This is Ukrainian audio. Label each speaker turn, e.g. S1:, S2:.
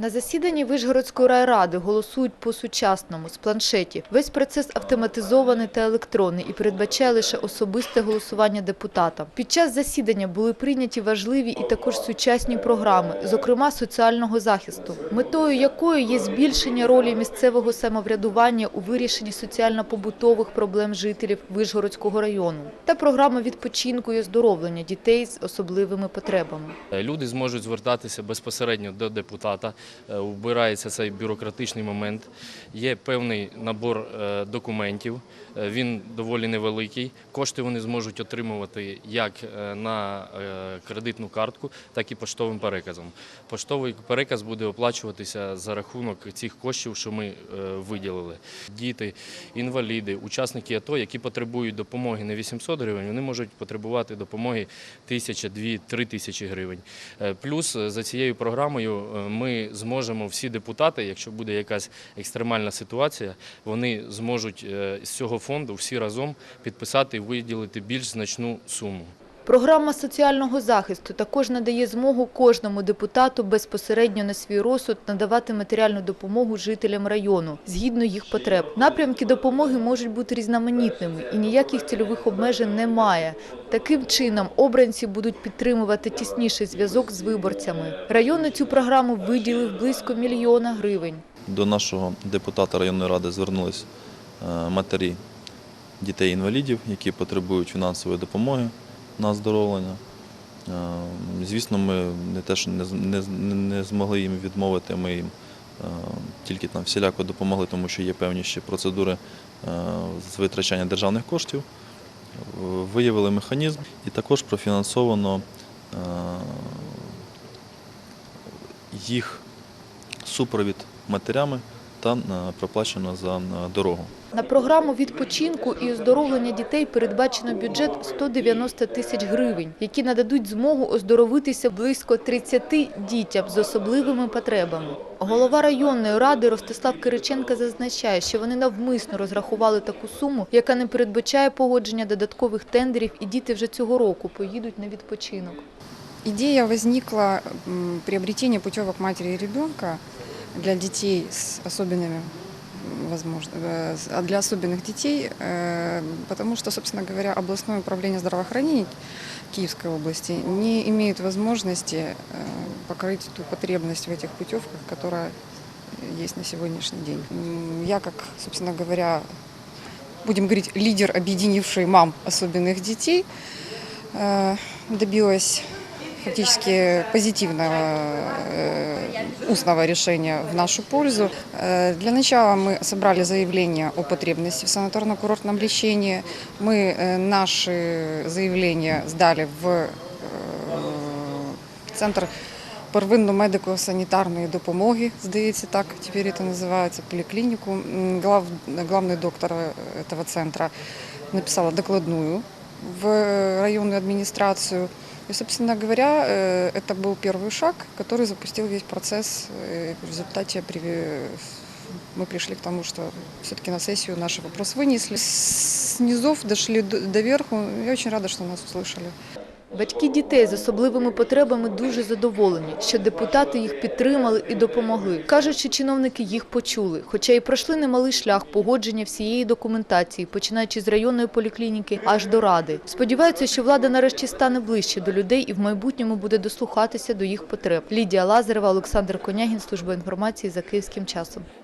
S1: На засіданні Вишгородської райради голосують по-сучасному, з планшетів. Весь процес автоматизований та електронний і передбачає лише особисте голосування депутата. Під час засідання були прийняті важливі і також сучасні програми, зокрема соціального захисту, метою якої є збільшення ролі місцевого самоврядування у вирішенні соціально-побутових проблем жителів Вишгородського району та програма відпочинку і оздоровлення дітей з особливими потребами.
S2: Люди зможуть звертатися безпосередньо до депутата, вбирається цей бюрократичний момент. Є певний набор е, документів, е, він доволі невеликий. Кошти вони зможуть отримувати як е, на е, кредитну картку, так і поштовим переказом. Поштовий переказ буде оплачуватися за рахунок цих коштів, що ми е, виділили. Діти, інваліди, учасники АТО, які потребують допомоги не 800 гривень, вони можуть потребувати допомоги 1000, 2, 3 тисячі гривень. Е, Плюс е, за цією програмою е, ми зможемо всі депутати, якщо буде якась екстремальна ситуація, вони зможуть е, з цього фонду всі разом підписати і виділити більш значну суму.
S1: Програма соціального захисту також надає змогу кожному депутату безпосередньо на свій розсуд надавати матеріальну допомогу жителям району згідно їх потреб. Напрямки допомоги можуть бути різноманітними і ніяких цільових обмежень немає. Таким чином обранці будуть підтримувати тісніший зв'язок з виборцями. Район на цю програму виділив близько мільйона гривень.
S3: До нашого депутата районної ради звернулись е, матері дітей-інвалідів, які потребують фінансової допомоги на оздоровлення. Е, Звісно, ми не те, що не, не, не змогли їм відмовити, ми їм е, тільки там всіляко допомогли, тому що є певні ще процедури е, з витрачання державних коштів. Виявили механізм і також профінансовано їх супровід матерями та е, проплачено за е, дорогу.
S1: На програму відпочинку і оздоровлення дітей передбачено бюджет 190 тисяч гривень, які нададуть змогу оздоровитися близько 30 дітям з особливими потребами. Голова районної ради Ростислав Кириченко зазначає, що вони навмисно розрахували таку суму, яка не передбачає погодження додаткових тендерів, і діти вже цього року поїдуть на відпочинок.
S4: Идея возникла м, приобретения путевок матери и ребенка для детей с особенными, м, возможно, э, с- а для особенных детей, э, потому что, собственно говоря, областное управление здравоохранения Киевской области не имеет возможности э, покрыть ту потребность в этих путевках, которая есть на сегодняшний день. М, Я, как, собственно говоря, будем говорить, лидер, объединивший мам особенных детей, э, добилась фактически позитивного э, устного решения в нашу пользу. Э, Для начала мы собрали заявление о потребности в санаторно-курортном лечении. Мы э, наши заявления сдали в э, центр первинно-медико-санітарної допомоги, здається, так тепер це називається поліклініку. М, Глав, главний доктор этого центра написала докладную в районную администрацию. И, собственно говоря, э, это был первый шаг, который запустил весь процесс. Э, В результате при- мы пришли к тому, что все-таки на сессию наш вопрос вынесли. С низов дошли до до верху. Я очень рада, что нас услышали.
S1: Батьки дітей з особливими потребами дуже задоволені, що депутати їх підтримали і допомогли. Кажуть, що чиновники їх почули, хоча і пройшли немалий шлях погодження всієї документації, починаючи з районної поліклініки аж до ради. Сподіваються, що влада нарешті стане ближче до людей і в майбутньому буде дослухатися до їх потреб. Лідія Лазарева, Олександр Конягін, служба інформації за київським часом.